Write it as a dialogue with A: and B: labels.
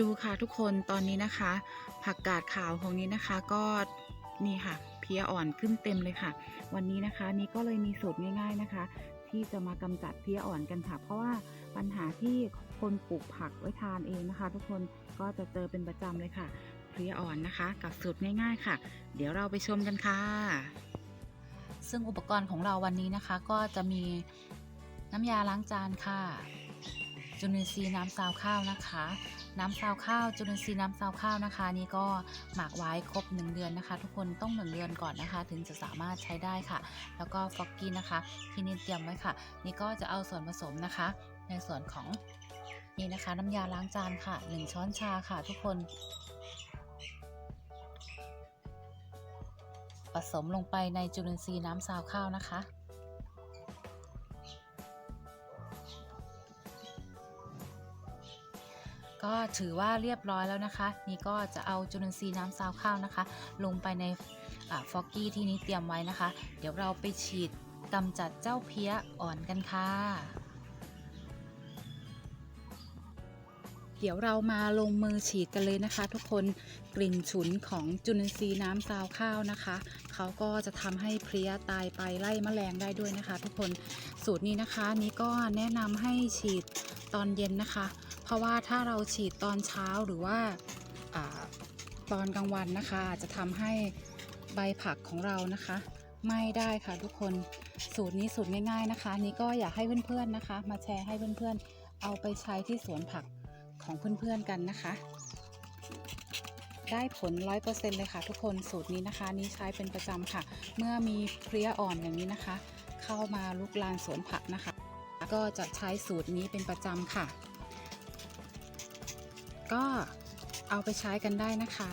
A: ดูค่ะทุกคนตอนนี้นะคะ ผักกาดขาวของนี้นะคะก็นี่ค่ะ เพียอ่อนขึ้นเต็มเลยค่ะ วันนี้นะคะนี่ก็เลยมีสูตรง่ายๆนะคะ ที่จะมากำจัดเพียอ่อนกันค่ะ เพราะว่าปัญหาที่คนปลูกผักไว้ทานเองนะคะ ทุกคนก็จะเจอเป็นประจำเลยค่ะเพลียอ่อนนะคะ กับสูตรง่ายๆค่ะ เดี๋ยวเราไปชมกันค่ะ ซึ่งอุปกรณ์ของเราวันนี้นะคะ ก็จะมีน้ำยาล้างจานค่ะ จุลินทรีย์น้ำซาวข้าวนะคะ น้ำซาวข้าว จุลินทรีย์น้ำซาวข้าวนะคะ นี่ก็หมักไว้ครบ 1 เดือนนะคะ ทุกคนต้อง 1 เดือนก่อนนะคะ ถึงจะสามารถใช้ได้ค่ะ แล้วก็ฟอกกี้นะคะที่นี่เตรียมไว้ค่ะ นี่ก็จะเอาส่วนผสมนะคะ ในส่วนของนี่นะคะ น้ำยาล้างจานค่ะ 1 ช้อนชาค่ะ ทุกคนผสมลงไปในจุลินทรีย์น้ำซาวข้าวนะคะ ก็ถือว่าเรียบร้อยแล้วนะคะ นี่ก็จะเอาจุลินทรีย์น้ำซาวข้าวนะคะ ลงไปในฟอกกี้ที่นี้เตรียมไว้นะคะ เดี๋ยวเราไปฉีดกำจัดเจ้าเพี้ยอ่อนกันค่ะ เดี๋ยวเรามาลงมือฉีดกันเลยนะคะ ทุกคนกลิ่นฉุนของจุลินทรีย์น้ำซาวข้าวนะคะ เขาก็จะทำให้เพลี้ยตายไปไล่แมลงได้ด้วยนะคะ ทุกคนสูตรนี้นะคะ นี้ก็แนะนำให้ฉีด ตอนเย็นนะคะ เพราะว่าถ้าเราฉีดตอนเช้าหรือว่าอตอนกลางวันนะคะ จะทำให้ใบผักของเรานะคะไหม้ได้ค่ะทุกคนสูตรนี้สูตรง่ายๆนะคะ นี้ก็อยากให้เพื่อนๆนะคะ มาแชร์ให้เพื่อนๆ เอาไปใช้ที่สวนผักของเพื่อนๆกันนะคะ ได้ผล 100%เลยค่ะทุกคนสูตรนี้นะคะ นี้ใช้เป็นประจำค่ะ เมื่อมีเพลี้ยอ่อนอย่างนี้นะคะ เข้ามาลุกลานสวนผักนะคะ ก็จะใช้สูตรนี้เป็นประจำค่ะ ก็เอาไปใช้กันได้นะคะ